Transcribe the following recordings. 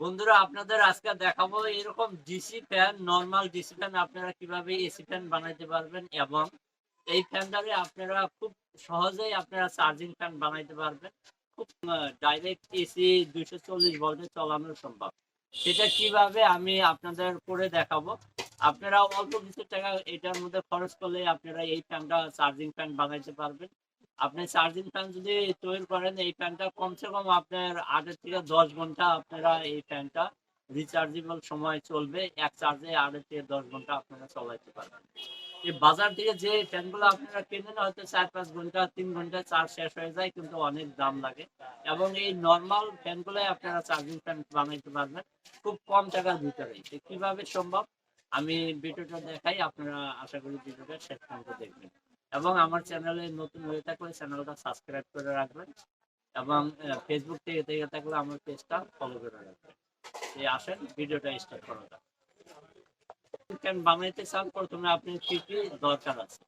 বন্ধুরা, আপনাদের আজকে দেখাবো এরকম DC fan normal DC fan আপনারা কীভাবে এসি ফ্যান বানাইতে পারবেন এবং এই ফ্যানটারে আপনারা খুব সহজেই আপনারা চার্জিং ফ্যান বানাইতে পারবেন। খুব ডাইরেক্ট এসি দুইশো চল্লিশ ভোল্টে চালানো সম্ভব। সেটা কীভাবে আমি আপনাদের করে দেখাবো। আপনারা অল্প কিছু টাকা এটার মধ্যে খরচ করলে আপনারা এই ফ্যানটা চার্জিং ফ্যান বানাইতে পারবেন। আপনি চার্জিং ফ্যান যদি তৈরি করেন, এই ফ্যানটা কমসে কম আপনার আটের থেকে দশ ঘণ্টা আপনারা এই ফ্যানটা রিচার্জেবল সময় চলবে। এক চার্জে আটের থেকে দশ ঘণ্টা আপনারা চালাইতে পারবেন। এই বাজার থেকে যে ফ্যানগুলো আপনারা কেনেন, হয়তো চার পাঁচ ঘণ্টা, তিন ঘণ্টা চার্জ শেষ হয়ে যায়, কিন্তু অনেক দাম লাগে। এবং এই নর্মাল ফ্যানগুলোই আপনারা চার্জিং ফ্যান বানাইতে পারবেন। খুব কম টাকার ভিতরে কীভাবে সম্ভব? আমি ভিডিওটা দেখাই, আপনারা আশা করি ভিডিওটা শেষ পর্যন্ত দেখবেন। এবং আমার চ্যানেলে নতুন হয়ে থাকলে চ্যানেলটা সাবস্ক্রাইব করে রাখবেন এবং ফেসবুক থেকে থেকে থাকলে আমার পেজটা ফলো করে রাখবেন। এই আসেন, ভিডিওটা স্টার্ট করা যাক। বানাইতে চান, প্রথমে আপনি কি কি দরকার আছে?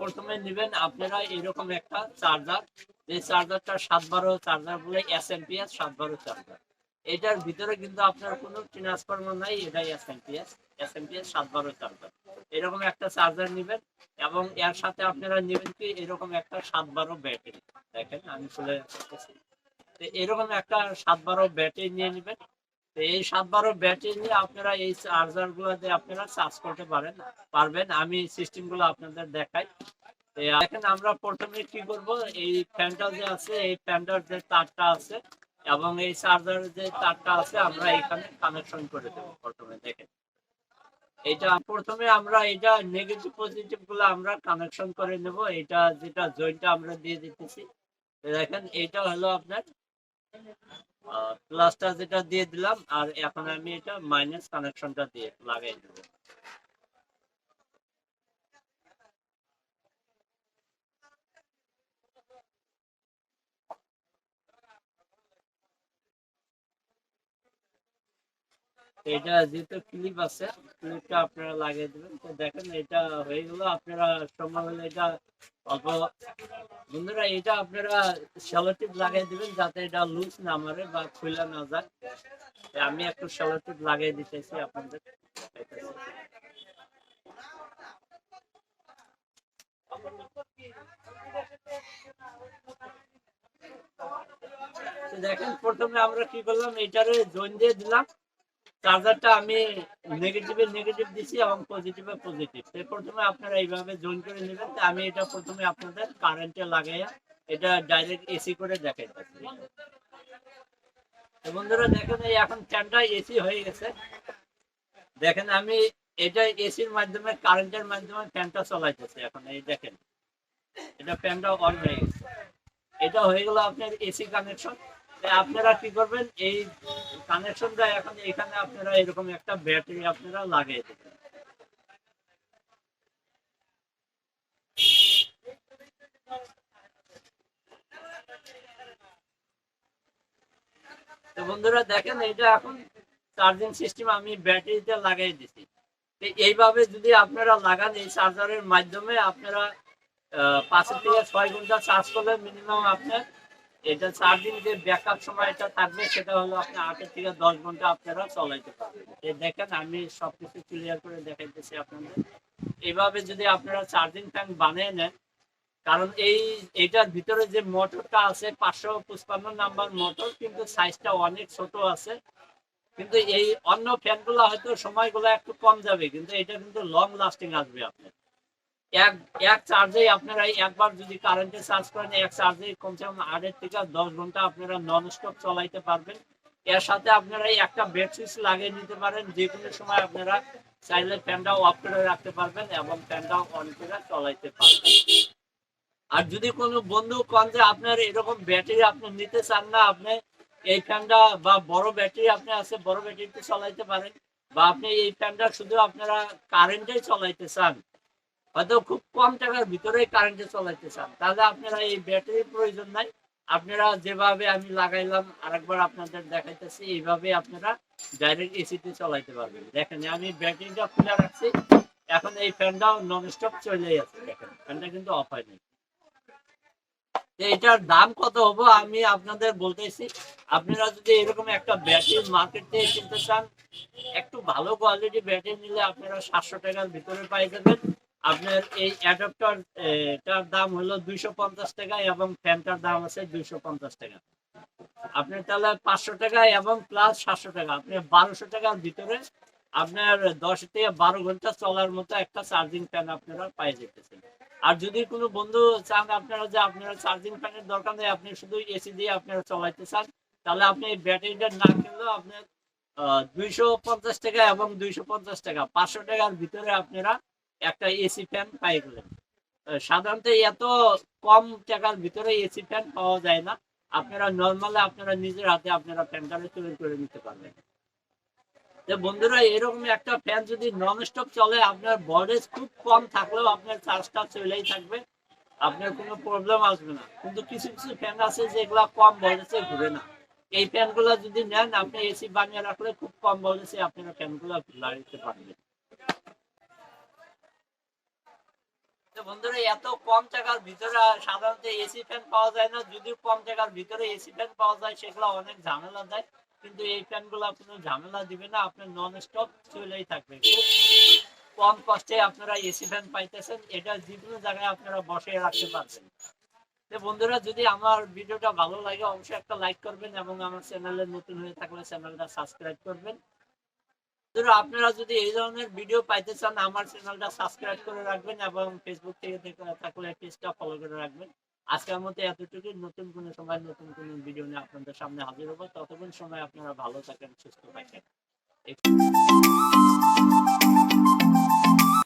প্রথমে নেবেন আপনারা এরকম একটা চার্জার যে চার্জারটা সাত বারো চার্জার বলে এস এম পি এস সাত বারো চার্জার এটার ভিতরে কিন্তু আপনার কোনো ট্রান্সফরমার নাই, এটাই S M P S S M P S সাত বারো চার্জার এরকম একটা চার্জার নেবেন এবং এর সাথে আপনারা নেবেন কি, এরকম একটা সাত বারো ব্যাটারি দেখেন, আমি রাখতেছি। তো এরকম একটা সাত বারো ব্যাটারি নিয়ে নেবেন। তো এই সাত বারো ব্যাটারি নিয়ে আপনারা এই চার্জারগুলো দিয়ে আপনারা চার্জ করতে পারেন, পারবেন। আমি সিস্টেমগুলো আপনাদের দেখাই। দেখেন, আমরা প্রথমে কি করব, এই ফ্যানটা যে আছে, এই ফ্যানটার যে তারটা আছে এবং এই চার্জার যে তারটা আছে, আমরা এখানে কানেকশন করে দেবো প্রথমে, দেখেন। এটা প্রথমে আমরা এটা নেগেটিভ পজিটিভগুলো আমরা কানেকশন করে নেব। এটা যেটা জয়েন্টটা আমরা দিয়ে দিতেছি। দেখেন, এটা হলো আপনার প্লাসটা যেটা দিয়ে দিলাম, আর এখন আমি এটা মাইনাস কানেকশনটা দিয়ে লাগাই দেবো। এটা যেহেতু ক্লিপ আছে ক্লিপটা আপনারা লাগিয়ে দেবেন। তো দেখেন, এটা হয়ে গেল আপনারা সময় হলে এটা অল্প বন্ধুরা, এটা আপনারা শ্যালোটিপ লাগিয়ে দিবেন যাতে এটা লুজ না মারে বা খুলে না যায়। আমি একটু শ্যালোটিপ লাগিয়ে দিতেছি আপনাদের। দেখেন, প্রথমে আমরা কি করলাম, এটারে জয়েন দিয়ে দিলাম। চার্জারটা আমি নেগেটিভে নেগেটিভ দিছি এবং পজিটিভে পজিটিভ প্রথমে আপনারা এইভাবে জয়েন করে নেবেন। আমি এটা প্রথমে আপনাদের কারেন্টে লাগাইয়া এটা ডাইরেক্ট এসি করে দেখাইতেছি তো বন্ধুরা, দেখেন এই এখন ফ্যানটা এসি হয়ে গেছে। দেখেন আমি এটা এসির মাধ্যমে কারেন্টের মাধ্যমে ফ্যানটা চালাইতেছি এখন। এই দেখেন, এটা ফ্যানটা অন হয়ে গেছে। এটা হয়ে গেল আপনার এসি কানেকশন আপনারা কি করবেন, এই কানেকশনটা এখন এখানে আপনারা এরকম একটা ব্যাটারি আপনারা লাগিয়ে দেবেন। বন্ধুরা দেখেন এটা এখন চার্জিং সিস্টেম আমি ব্যাটারিতে লাগাই দিছি। এইভাবে যদি আপনারা লাগান, এই চার্জারের মাধ্যমে আপনারা পাঁচের থেকে ছয় ঘণ্টা চার্জ করলে মিনিমাম আপনার এটা যে ব্যাকআপ সময় এটা থাকবে, সেটা হলো আপনি আটের থেকে দশ ঘণ্টা আপনারা চলাইতে পারবেন। এই দেখেন, আমি সবকিছু ক্লিয়ার করে দেখাইতেছি আপনাদের। এইভাবে যদি আপনারা চার্জিং ফ্যান বানিয়ে নেন, কারণ এই, এটার ভিতরে যে মোটরটা আছে, পাঁচশো পঁচপান্ন নাম্বার মোটর, কিন্তু সাইজটা অনেক ছোট আছে। কিন্তু এই অন্য ফ্যানগুলো হয়তো সময়গুলো একটু কম যাবে, কিন্তু এটা কিন্তু লং লাস্টিং আসবে আপনার। এক এক চার্জে আপনারা একবার যদি কারেন্টে চার্জ করেন, এক চার্জে কমসে কম আটের থেকে দশ ঘণ্টা আপনারা নন স্টপ চলাইতে পারবেন। এর সাথে আপনারা একটা বেড সুইচ লাগিয়ে নিতে পারেন, যে কোনো সময় আপনারা চাইলে ফ্যানটাও অফ করে রাখতে পারবেন এবং ফ্যানটাও অন করে চলাইতে পারবেন। আর যদি কোনো বন্ধু কন যে আপনার এরকম ব্যাটারি আপনি নিতে চান না, আপনি এই ফ্যানটা বা বড় ব্যাটারি আপনি আছে, বড় ব্যাটারিতে চলাইতে পারেন, বা আপনি এই ফ্যানটা শুধু আপনারা কারেন্টে চলাইতে চান হয়তো খুব কম টাকার ভিতরেই কারেন্টে চলাইতে চান। তাহলে আপনারা এই ব্যাটারির প্রয়োজন নাই। আপনারা যেভাবে আমি লাগাইলাম, আরেকবার আপনাদের দেখাইতেছি, এইভাবে আপনারা ডাইরেক্ট এসিতে চলাইতে পারবেন। দেখেন, আমি ব্যাটারিটা খুলে রাখছি। এখন এই ফ্যানটাও নন স্টপ চলে যাচ্ছে দেখেন ফ্যানটা কিন্তু অফ হয়নি তো এটার দাম কত হবে আমি আপনাদের বলতেছি। আপনারা যদি এরকম একটা ব্যাটারি মার্কেট থেকে কিনতে চান, একটু ভালো কোয়ালিটি ব্যাটারি নিলে আপনারা সাতশো টাকার ভিতরে পাই যাবেন। আপনার এই অ্যাডাপ্টার এটার দাম হলো দুইশো পঞ্চাশ টাকা এবং ফ্যানটার দাম আছে দুইশো পঞ্চাশ টাকা। আপনি তাহলে পাঁচশো টাকা এবং প্লাস সাতশো টাকা, আপনি বারোশো টাকার ভিতরে আপনার দশ থেকে বারো ঘণ্টা চলার মতো একটা চার্জিং ফ্যান আপনারা পাই যেতেছেন। আর যদি কোনো বন্ধু চান আপনারা যে আপনারা চার্জিং ফ্যানের দরকার নেই, আপনি শুধু এসি দিয়ে আপনারা চালাইতে চান, তাহলে আপনি ব্যাটারিটা না কিনলেও আপনার দুইশো পঞ্চাশ টাকা এবং দুইশো পঞ্চাশ টাকা, পাঁচশো টাকার ভিতরে আপনারা একটা এসি ফ্যান পাই গেলেন সাধারণত এত কম টাকার ভিতরে এসি ফ্যান পাওয়া যায় না। আপনারা নর্মালি আপনারা নিজের হাতে আপনারা ফ্যানটাকে তৈরি করে নিতে পারবেন। তো বন্ধুরা, এরকম একটা ফ্যান যদি নন স্টপ চলে, আপনার ভোল্টেজ খুব কম থাকলেও আপনার চার্জটা চলেই থাকবে। আপনার কোনো প্রবলেম আসবে না। কিন্তু কিছু কিছু ফ্যান আছে যেগুলা কম ভোল্টেজে ঘুরে না। এই ফ্যানগুলো যদি নেন, আপনি এসি বানিয়ে রাখলে খুব কম ভোল্টেজে আপনারা ফ্যানগুলো লাগাইতে পারবেন। বন্ধুরা, এত কম টাকার ভিতরে সাধারণত এসি ফ্যান পাওয়া যায় না। কম ভিতরে এসি ফ্যান পাওয়া যায় অনেক ঝামেলা দেয়। কিন্তু এই ঝামেলা দিবে না নন স্টপ চলেই কম আপনারা এসি ফ্যান পাইতেছেন, এটা যে জায়গায় আপনারা বসে রাখতে পারবেন। তো বন্ধুরা, যদি আমার ভিডিওটা ভালো লাগে, অবশ্যই একটা লাইক করবেন এবং আমার চ্যানেলে নতুন হয়ে থাকলে চ্যানেলটা সাবস্ক্রাইব করবেন। বন্ধুরা আপনারা যদি এই ধরনের ভিডিও পাইতে চান, আমার চ্যানেলটা সাবস্ক্রাইব করে রাখবেন এবং ফেসবুক থেকে দেখে থাকলে পেজটা ফলো করে রাখবেন। আজকের মতো এতটুকু নতুন কোনো সময় নতুন কোনো ভিডিও নিয়ে আপনাদের সামনে হাজির হব। ততক্ষণ সময় আপনারা ভালো থাকেন, সুস্থ থাকেন।